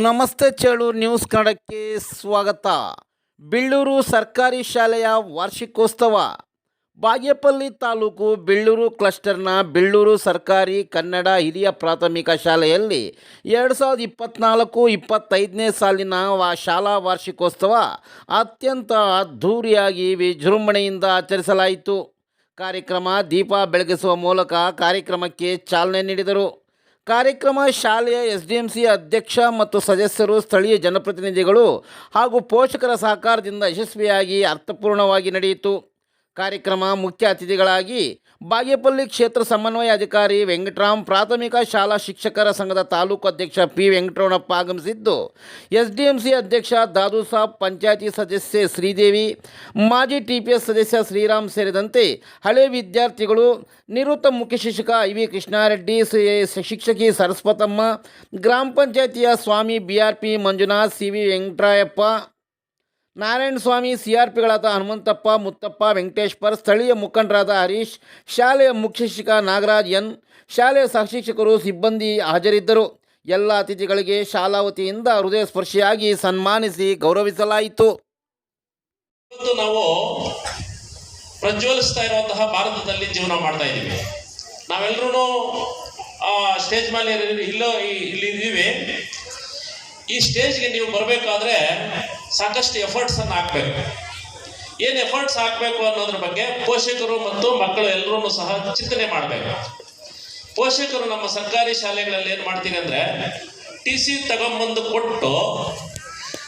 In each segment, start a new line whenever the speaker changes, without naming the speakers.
ನಮಸ್ತೆ ಚೇಳು ನ್ಯೂಸ್ ಕನ್ನಡಕ್ಕೆ ಸ್ವಾಗತ. ಬೀಳೂರು ಸರ್ಕಾರಿ ಶಾಲೆಯ ವಾರ್ಷಿಕೋತ್ಸವ. ಬಾಗೇಪಲ್ಲಿ ತಾಲೂಕು ಬೀಳೂರು ಕ್ಲಸ್ಟರ್ನ ಬೀಳೂರು ಸರ್ಕಾರಿ ಕನ್ನಡ ಹಿರಿಯ ಪ್ರಾಥಮಿಕ ಶಾಲೆಯಲ್ಲಿ ಎರಡು ಸಾವಿರದ ಇಪ್ಪತ್ತ್ನಾಲ್ಕು ಇಪ್ಪತ್ತೈದನೇ ಸಾಲಿನ ಶಾಲಾ ವಾರ್ಷಿಕೋತ್ಸವ ಅತ್ಯಂತ ಅದ್ಧೂರಿಯಾಗಿ ವಿಜೃಂಭಣೆಯಿಂದ ಆಚರಿಸಲಾಯಿತು. ಕಾರ್ಯಕ್ರಮ ದೀಪ ಬೆಳಗಿಸುವ ಮೂಲಕ ಕಾರ್ಯಕ್ರಮಕ್ಕೆ ಚಾಲನೆ ನೀಡಿದರು. ಕಾರ್ಯಕ್ರಮ ಶಾಲೆಯ ಎಸ್ ಡಿ ಎಂ ಸಿ ಅಧ್ಯಕ್ಷ ಮತ್ತು ಸದಸ್ಯರು ಸ್ಥಳೀಯ ಜನಪ್ರತಿನಿಧಿಗಳು ಹಾಗೂ ಪೋಷಕರ ಸಹಕಾರದಿಂದ ಯಶಸ್ವಿಯಾಗಿ ಅರ್ಥಪೂರ್ಣವಾಗಿ ನಡೆಯಿತು. ಕಾರ್ಯಕ್ರಮ ಮುಖ್ಯ ಅತಿಥಿಗಳಾಗಿ ಬಾಗೇಪಲ್ಲಿ ಕ್ಷೇತ್ರ ಸಮನ್ವಯ ಅಧಿಕಾರಿ ವೆಂಕಟರಾಮ್, ಪ್ರಾಥಮಿಕ ಶಾಲಾ ಶಿಕ್ಷಕರ ಸಂಘದ ತಾಲೂಕು ಅಧ್ಯಕ್ಷ ಪಿ ವೆಂಕಟರಮಣಪ್ಪ ಆಗಮಿಸಿದ್ದು ಎಸ್ ಡಿ ಎಂ ಸಿ ಅಧ್ಯಕ್ಷ ದಾದು ಸಾಬ್, ಪಂಚಾಯತಿ ಸದಸ್ಯೆ ಶ್ರೀದೇವಿ, ಮಾಜಿ ಟಿ ಪಿ ಎಸ್ ಸದಸ್ಯ ಶ್ರೀರಾಮ್ ಸೇರಿದಂತೆ ಹಳೆ ವಿದ್ಯಾರ್ಥಿಗಳು, ನಿವೃತ್ತ ಮುಖ್ಯ ಶಿಕ್ಷಕ ಐ ವಿ ಕೃಷ್ಣಾರೆಡ್ಡಿ ಶಿಕ್ಷಕಿ ಸರಸ್ವತಮ್ಮ, ಗ್ರಾಮ ಪಂಚಾಯತಿಯ Swamy B R P Manjunath, C V Venkatarayappa Narayana Swamy, C R ಪಿಗಳಾದ Hanumanthappa, Muthappa, Venkateshwar, ಸ್ಥಳೀಯ ಮುಖಂಡರಾದ ಹರೀಶ್, ಶಾಲೆಯ ಮುಖ್ಯ ಶಿಕ್ಷಕ ನಾಗರಾಜ್ ಎನ್, ಶಾಲೆಯ ಸಹಶಿಕ್ಷಕರು, ಸಿಬ್ಬಂದಿ ಹಾಜರಿದ್ದರು. ಎಲ್ಲ ಅತಿಥಿಗಳಿಗೆ ಶಾಲಾ ವತಿಯಿಂದ ಹೃದಯ ಸ್ಪರ್ಶಿಯಾಗಿ ಸನ್ಮಾನಿಸಿ ಗೌರವಿಸಲಾಯಿತು.
ನಾವು ಪ್ರಜ್ವಲಿಸ್ತಾ ಇರುವಂತಹ ಭಾರತದಲ್ಲಿ ಜೀವನ ಮಾಡ್ತಾ ಇದ್ದೀವಿ. ನಾವೆಲ್ಲರೂ ಸ್ಟೇಜ್ ಮೇಲೆ ಇಲ್ಲೋ ಇಲ್ಲಿ ಇದ್ದೀವಿ. ಈ ಸ್ಟೇಜ್ಗೆ ನೀವು ಬರಬೇಕಾದ್ರೆ ಸಾಕಷ್ಟು ಎಫರ್ಟ್ಸ್ ಅನ್ನು ಹಾಕ್ಬೇಕು. ಏನು ಎಫರ್ಟ್ಸ್ ಹಾಕಬೇಕು ಅನ್ನೋದ್ರ ಬಗ್ಗೆ ಪೋಷಕರು ಮತ್ತು ಮಕ್ಕಳು ಎಲ್ಲರೂ ಸಹ ಚಿಂತನೆ ಮಾಡಬೇಕು. ಪೋಷಕರು ನಮ್ಮ ಸರ್ಕಾರಿ ಶಾಲೆಗಳಲ್ಲಿ ಏನು ಮಾಡ್ತೀನಿ ಅಂದ್ರೆ ಟಿ ಸಿ ತಗೊಂಬಂದು ಕೊಟ್ಟು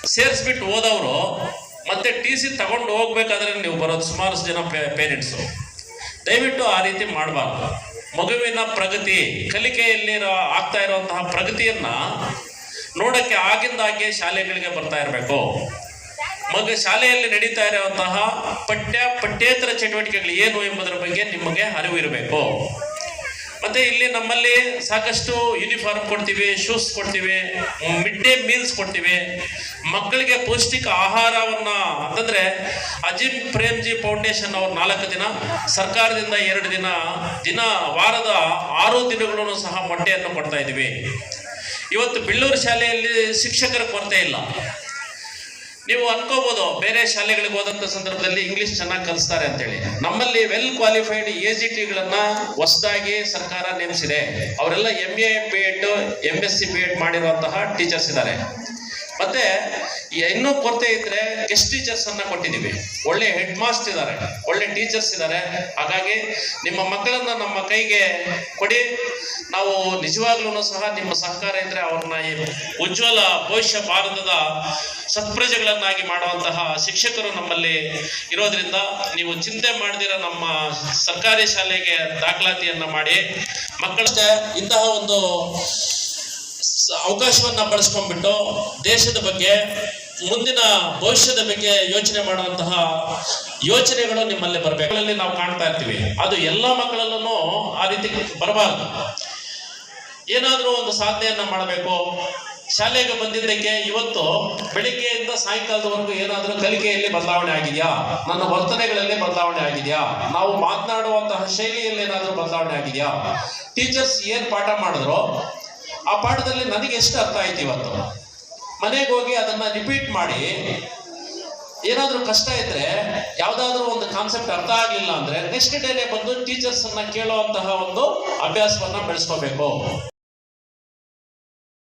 ಸೇರಿಸ್ಬಿಟ್ಟು ಹೋದವರು ಮತ್ತೆ ಟಿ ಸಿ ತಗೊಂಡು ಹೋಗ್ಬೇಕಾದ್ರೆ ನೀವು ಬರೋದು ಸುಮಾರು ಜನ ಪೇರೆಂಟ್ಸು ದಯವಿಟ್ಟು ಆ ರೀತಿ ಮಾಡಬಾರ್ದು. ಮಗುವಿನ ಪ್ರಗತಿ ಕಲಿಕೆಯಲ್ಲಿ ಇರೋ- ಆಗ್ತಾ ಇರುವಂತಹ ಪ್ರಗತಿಯನ್ನ ನೋಡಕ್ಕೆ ಆಗಿಂದಾಗೆ ಶಾಲೆಗಳಿಗೆ ಬರ್ತಾ ಇರಬೇಕು. ಮಗ ಶಾಲೆಯಲ್ಲಿ ನಡೀತಾ ಇರುವಂತಹ ಪಠ್ಯ ಪಠ್ಯೇತರ ಚಟುವಟಿಕೆಗಳು ಏನು ಎಂಬುದರ ಬಗ್ಗೆ ನಿಮಗೆ ಅರಿವು ಇರಬೇಕು. ಮತ್ತೆ ಇಲ್ಲಿ ನಮ್ಮಲ್ಲಿ ಸಾಕಷ್ಟು ಯೂನಿಫಾರ್ಮ್ ಕೊಡ್ತೀವಿ ಶೂಸ್ ಕೊಡ್ತೀವಿ ಮಿಡ್ ಡೇ ಮೀಲ್ಸ್ ಕೊಡ್ತೀವಿ. ಮಕ್ಕಳಿಗೆ ಪೌಷ್ಟಿಕ ಆಹಾರವನ್ನ ಅಂತಂದ್ರೆ ಅಜಿಮ್ ಪ್ರೇಮ್ಜಿ ಫೌಂಡೇಶನ್ ಅವ್ರು ನಾಲ್ಕು ದಿನ, ಸರ್ಕಾರದಿಂದ ಎರಡು ದಿನ ದಿನ ವಾರದ ಆರು ದಿನಗಳನ್ನು ಸಹ ಮೊಟ್ಟೆಯನ್ನು ಕೊಡ್ತಾ ಇದ್ದೀವಿ. ಇವತ್ತು ಬಿಳ್ಳೂರು ಶಾಲೆಯಲ್ಲಿ ಶಿಕ್ಷಕರ ಕೊರತೆ ಇಲ್ಲ. ನೀವು ಅನ್ಕೋಬಹುದು ಬೇರೆ ಶಾಲೆಗಳಿಗೆ ಹೋದಂತ ಸಂದರ್ಭದಲ್ಲಿ ಇಂಗ್ಲಿಷ್ ಚೆನ್ನಾಗಿ ಕಲಿಸ್ತಾರೆ ಅಂತೇಳಿ. ನಮ್ಮಲ್ಲಿ ವೆಲ್ ಕ್ವಾಲಿಫೈಡ್ ಎ ಜಿ ಟಿಗಳನ್ನು ಹೊಸದಾಗಿ ಸರ್ಕಾರ ನೇಮಿಸಿದೆ. ಅವರೆಲ್ಲ M A B Ed M S C B Ed ಮಾಡಿರುವಂತಹ ಟೀಚರ್ಸ್ ಇದ್ದಾರೆ. ಮತ್ತೆ ಇನ್ನೂ ಕೊರತೆ ಇದ್ರೆ ಗೆಸ್ಟ್ ಟೀಚರ್ಸ್ ಅನ್ನ ಕೊಟ್ಟಿದ್ದೀವಿ. ಒಳ್ಳೆ ಹೆಡ್ ಮಾಸ್ಟರ್ ಇದ್ದಾರೆ, ಒಳ್ಳೆ ಟೀಚರ್ಸ್ ಇದ್ದಾರೆ. ಹಾಗಾಗಿ ನಿಮ್ಮ ಮಕ್ಕಳನ್ನ ನಮ್ಮ ಕೈಗೆ ಕೊಡಿ. ನಾವು ನಿಜವಾಗ್ಲೂ ಸಹ ನಿಮ್ಮ ಸಹಕಾರ ಇದ್ರೆ ಅವ್ರನ್ನ ಉಜ್ವಲ ಭವಿಷ್ಯ ಭಾರತದ ಸತ್ಪ್ರಜೆಗಳನ್ನಾಗಿ ಮಾಡುವಂತಹ ಶಿಕ್ಷಕರು ನಮ್ಮಲ್ಲಿ ಇರೋದ್ರಿಂದ ನೀವು ಚಿಂತೆ ಮಾಡದಿರ ನಮ್ಮ ಸರ್ಕಾರಿ ಶಾಲೆಗೆ ದಾಖಲಾತಿಯನ್ನ ಮಾಡಿ. ಮಕ್ಕಳ ಇಂತಹ ಒಂದು ಅವಕಾಶವನ್ನ ಬಳಸ್ಕೊಂಡ್ಬಿಟ್ಟು ದೇಶದ ಬಗ್ಗೆ, ಮುಂದಿನ ಭವಿಷ್ಯದ ಬಗ್ಗೆ ಯೋಚನೆ ಮಾಡುವಂತಹ ಯೋಚನೆಗಳು ನಿಮ್ಮಲ್ಲಿ ಬರಬೇಕು. ನಾವು ಕಾಣ್ತಾ ಇರ್ತೀವಿ. ಅದು ಎಲ್ಲ ಮಕ್ಕಳಲ್ಲೂ ಆ ರೀತಿ ಬರಬಾರದು. ಏನಾದರೂ ಒಂದು ಸಾಧನೆಯನ್ನ ಮಾಡಬೇಕು. ಶಾಲೆಗೆ ಬಂದಿದ್ದಕ್ಕೆ ಇವತ್ತು ಬೆಳಿಗ್ಗೆಯಿಂದ ಸಾಯಂಕಾಲದವರೆಗೂ ಏನಾದರೂ ಕಲಿಕೆಯಲ್ಲಿ ಬದಲಾವಣೆ ಆಗಿದೆಯಾ? ನನ್ನ ವರ್ತನೆಗಳಲ್ಲಿ ಬದಲಾವಣೆ ಆಗಿದೆಯಾ? ನಾವು ಮಾತನಾಡುವಂತಹ ಶೈಲಿಯಲ್ಲಿ ಏನಾದರೂ ಬದಲಾವಣೆ ಆಗಿದೆಯಾ? ಟೀಚರ್ಸ್ ಏನು ಪಾಠ ಮಾಡಿದ್ರು? ಆ ಪಾಠದಲ್ಲಿ ನನಗೆ ಎಷ್ಟು ಅರ್ಥ ಆಯ್ತು ಇವತ್ತು? ಮನೆಗೆ ಹೋಗಿ ಅದನ್ನ ರಿಪೀಟ್ ಮಾಡಿ. ಏನಾದರೂ ಕಷ್ಟ ಇದ್ರೆ, ಯಾವ್ದಾದ್ರು ಒಂದು ಕಾನ್ಸೆಪ್ಟ್ ಅರ್ಥ ಆಗಲಿಲ್ಲ ಅಂದ್ರೆ ನೆಕ್ಸ್ಟ್ ಡೇನೆ ಬಂದು ಟೀಚರ್ಸ್ ಅನ್ನ ಕೇಳುವಂತಹ ಒಂದು ಅಭ್ಯಾಸವನ್ನ ಬೆಳೆಸ್ಕೋಬೇಕು.